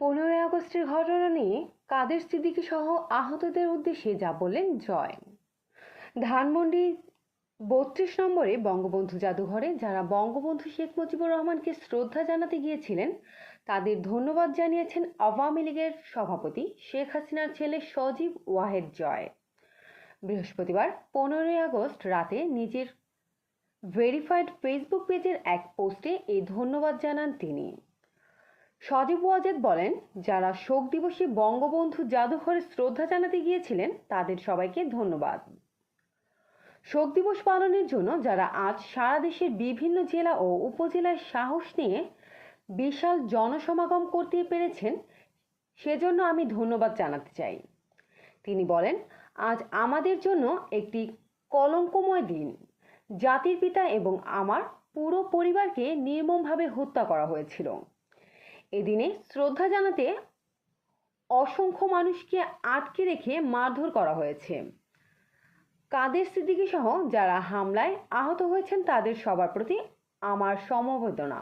পনেরোই আগস্টের ঘটনা নিয়ে কাদের সিদ্দিকী সহ আহতদের উদ্দেশ্যে যা বললেন জয় ধানমন্ডি বত্রিশ নম্বরে বঙ্গবন্ধু জাদুঘরে যারা বঙ্গবন্ধু শেখ মুজিবুর রহমানকে শ্রদ্ধা জানাতে গিয়েছিলেন, তাদের ধন্যবাদ জানিয়েছেন আওয়ামী লীগের সভাপতি শেখ হাসিনার ছেলে সজীব ওয়াহেদ জয় বৃহস্পতিবার পনেরোই আগস্ট রাতে নিজের ভেরিফাইড ফেসবুক পেজের এক পোস্টে এই ধন্যবাদ জানান তিনি। সজীব ওয়াজেদ বলেন, যারা শোক দিবসে বঙ্গবন্ধু জাদুঘরে শ্রদ্ধা জানাতে গিয়েছিলেন, তাদের সবাইকে ধন্যবাদ। শোক দিবস পালনের জন্য যারা আজ সারা দেশের বিভিন্ন জেলা ও উপজেলায় সাহস নিয়ে বিশাল জনসমাগম করতে পেরেছেন, সেজন্য আমি ধন্যবাদ জানাতে চাই। তিনি বলেন, আজ আমাদের জন্য একটি কলঙ্কময় দিন। জাতির পিতা এবং আমার পুরো পরিবারকে নির্মমভাবে হত্যা করা হয়েছিল। এদিনে শ্রদ্ধা জানাতে অসংখ্য মানুষকে আটকে রেখে মারধর করা হয়েছে। কাদের সিদ্দিকী সহ যারা হামলায় আহত হয়েছেন তাদের সবার প্রতি আমার সমবেদনা।